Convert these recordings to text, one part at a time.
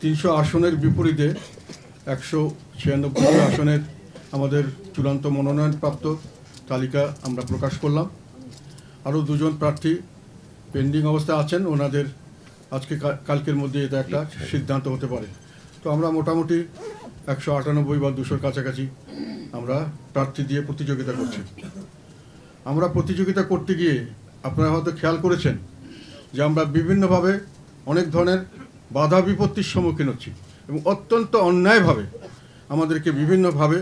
তিনশো আসনের বিপরীতে একশো ছিয়ানব্বই আসনের আমাদের চূড়ান্ত মনোনয়নপ্রাপ্ত তালিকা আমরা প্রকাশ করলাম। আরও দুজন প্রার্থী পেন্ডিং অবস্থায় আছেন, ওনাদের আজকে কালকের মধ্যে এটা একটা সিদ্ধান্ত হতে পারে। তো আমরা মোটামুটি একশো আটানব্বই বা দুশোর কাছাকাছি আমরা প্রার্থী দিয়ে প্রতিযোগিতা করছি। আমরা প্রতিযোগিতা করতে গিয়ে আপনারা হয়তো খেয়াল করেছেন যে আমরা বিভিন্নভাবে অনেক ধরনের বাধা বিপত্তির সম্মুখীন হচ্ছি এবং অত্যন্ত অন্যায়ভাবে আমাদেরকে বিভিন্নভাবে,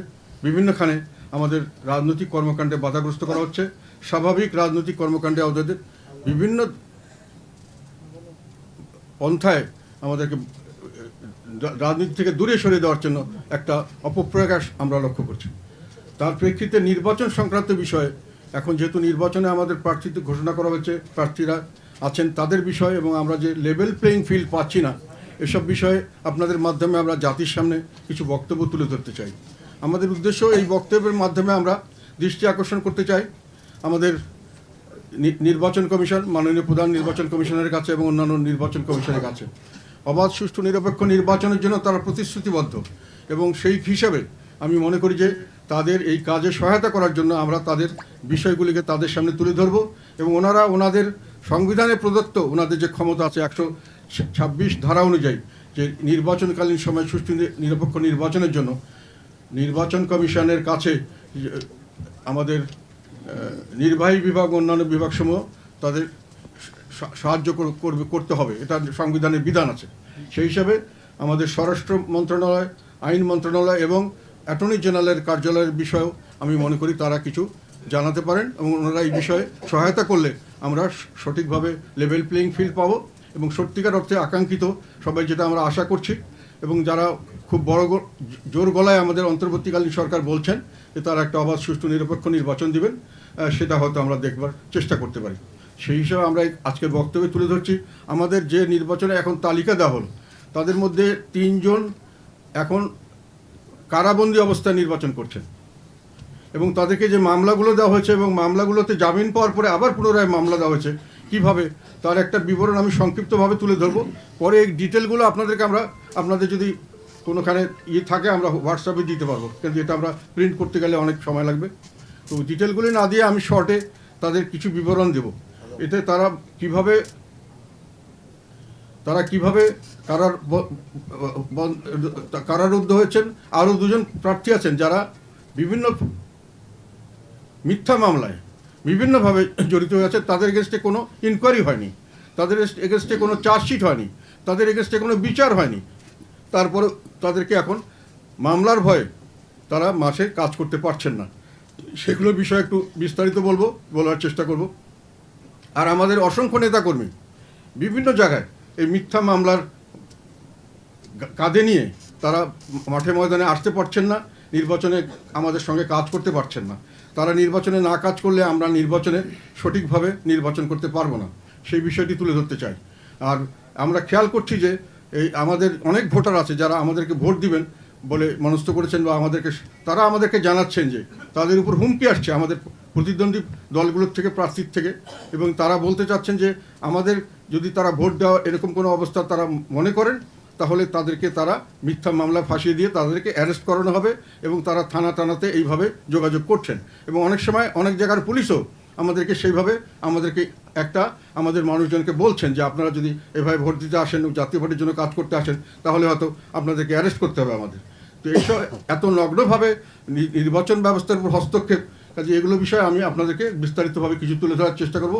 বিভিন্নখানে আমাদের রাজনৈতিক কর্মকাণ্ডে বাধাগ্রস্ত করা হচ্ছে। স্বাভাবিক রাজনৈতিক কর্মকাণ্ডে আমাদের বিভিন্ন পন্থায় আমাদেরকে রাজনীতি থেকে দূরে সরিয়ে দেওয়ার জন্য একটা অপপ্রয়াস আমরা লক্ষ্য করছি। তার প্রেক্ষিতে নির্বাচন সংক্রান্ত বিষয়ে এখন যেহেতু নির্বাচনে আমাদের প্রার্থী ঘোষণা করা হয়েছে, প্রার্থীরা আছেন তাদের বিষয় এবং আমরা যে লেভেল প্লেইং ফিল্ড পাচ্ছি না, এসব বিষয়ে আপনাদের মাধ্যমে আমরা জাতির সামনে কিছু বক্তব্য তুলে ধরতে চাই। আমাদের উদ্দেশ্য এই বক্তব্যের মাধ্যমে আমরা দৃষ্টি আকর্ষণ করতে চাই আমাদের নির্বাচন কমিশন, মাননীয় প্রধান নির্বাচন কমিশনের কাছে এবং অন্যান্য নির্বাচন কমিশনের কাছে। অবাধ, সুষ্ঠু, নিরপেক্ষ নির্বাচনের জন্য তারা প্রতিশ্রুতিবদ্ধ এবং সেই হিসাবে আমি মনে করি যে তাদের এই কাজে সহায়তা করার জন্য আমরা তাদের বিষয়গুলিকে তাদের সামনে তুলে ধরব এবং ওনারা ওনাদের সংবিধানে প্রদত্ত ওনাদের যে ক্ষমতা আছে একশো ছাব্বিশ ধারা অনুযায়ী, যে নির্বাচনকালীন সময় সুষ্ঠু নিরপেক্ষ নির্বাচনের জন্য নির্বাচন কমিশনের কাছে আমাদের নির্বাহী বিভাগ, অন্যান্য বিভাগসমূহ তাদের সাহায্য করবে, করতে হবে। এটা সংবিধানের বিধান আছে। সেই হিসাবে আমাদের স্বরাষ্ট্র মন্ত্রণালয়, আইন মন্ত্রণালয় এবং অ্যাটর্নি জেনারেলের কার্যালয়ের বিষয়েও আমি মনে করি তারা কিছু জানাতে পারেন এবং ওনারা এই বিষয়ে সহায়তা করলে আমরা সঠিকভাবে লেভেল প্লেইং ফিল্ড পাবো এবং সত্যিকার অর্থে আকাঙ্ক্ষিত সবাই যেটা আমরা আশা করছি এবং যারা খুব বড় জোর গলায় আমাদের অন্তর্বর্তীকালীন সরকার বলছেন যে তারা একটা অবাধ, সুষ্ঠু, নিরপেক্ষ নির্বাচন দিবেন সেটা হয়তো আমরা দেখবার চেষ্টা করতে পারি। সেই হিসাবে আমরা আজকের বক্তব্যে তুলে ধরছি, আমাদের যে নির্বাচনে এখন তালিকা দেওয়া হলো, তাদের মধ্যে তিনজন এখন কারাবন্দী অবস্থায় নির্বাচন করছেন। এবং তাদেরকে যে মামলাগুলো দেওয়া হয়েছে এবং মামলাগুলোতে জামিন পাওয়ার পরে আবার পুনরায় মামলা দেওয়া হয়েছে, কীভাবে? তার একটা বিবরণ আমি সংক্ষিপ্তভাবে তুলে ধরবো। পরে এই ডিটেলগুলো আপনাদেরকে আমরা, আপনাদের যদি কোনোখানে ইয়ে থাকে, আমরা হোয়াটসঅ্যাপে দিতে পারব। কিন্তু এটা আমরা প্রিন্ট করতে গেলে অনেক সময় লাগবে। তো ডিটেলগুলি না দিয়ে আমি শর্টে তাদের কিছু বিবরণ দেব। এতে তারা কীভাবে তারা কীভাবে কারার কারারুদ্ধ হয়েছেন? আরও দুজন প্রার্থী আছেন যারা বিভিন্ন মিথ্যা মামলায় বিভিন্নভাবে জড়িত হয়ে আছে। তাদের এগেনস্টে কোনো ইনকোয়ারি হয়নি। তাদের এগেনস্টে কোনো চার্জশিট হয়নি। তাদের এগেনস্টে কোনো বিচার হয়নি। তারপরে তাদেরকে এখন মামলার ভয়ে তারা মাসে কাজ করতে পারছেন না। সেগুলো বিষয়ে একটু বিস্তারিত বলব, বলার চেষ্টা করব। আর আমাদের অসংখ্য নেতাকর্মী বিভিন্ন জায়গায় এই মিথ্যা মামলার কাঁধে নিয়ে তারা মাঠে ময়দানে আসতে পারছেন না। নির্বাচনে আমাদের সঙ্গে কাজ করতে পারছেন না। তারা নির্বাচনে না কাজ করলে আমরা নির্বাচনে সঠিকভাবে নির্বাচন করতে পারব না। সেই বিষয়টি তুলে ধরতে চাই। আর আমরা খেয়াল করছি যে এই আমাদের অনেক ভোটার আছে যারা আমাদেরকে ভোট দিবেন বলে মনস্থ করেছেন বা আমাদেরকে তারা আমাদেরকে জানাচ্ছেন যে তাদের উপর হুমকি আসছে আমাদের প্রতিদ্বন্দ্বী দলগুলোর থেকে, প্রার্থীর থেকে। এবং তারা বলতে চাচ্ছেন যে আমাদের যদি তারা ভোট দেওয়া এরকম কোনো অবস্থা তারা মনে করেন তাহলে তাদেরকে তারা মিথ্যা মামলা ফাঁসিয়ে দিয়ে তাদেরকে অ্যারেস্ট করানো হবে এবং তারা থানা টানাতে এইভাবে যোগাযোগ করছেন। এবং অনেক সময় অনেক জায়গার পুলিশও আমাদেরকে সেইভাবে আমাদেরকে একটা আমাদের মানুষজনকে বলছেন যে আপনারা যদি এভাবে ভোট দিতে আসেন জাতীয় ভোটের জন্য কাজ করতে আসেন, তাহলে হয়তো আপনাদেরকে অ্যারেস্ট করতে হবে আমাদের। তো এইসব এত নগ্নভাবে নির্বাচন ব্যবস্থার উপর হস্তক্ষেপ, কাজে এগুলো বিষয়ে আমি আপনাদেরকে বিস্তারিতভাবে কিছু তুলে ধরার চেষ্টা করব।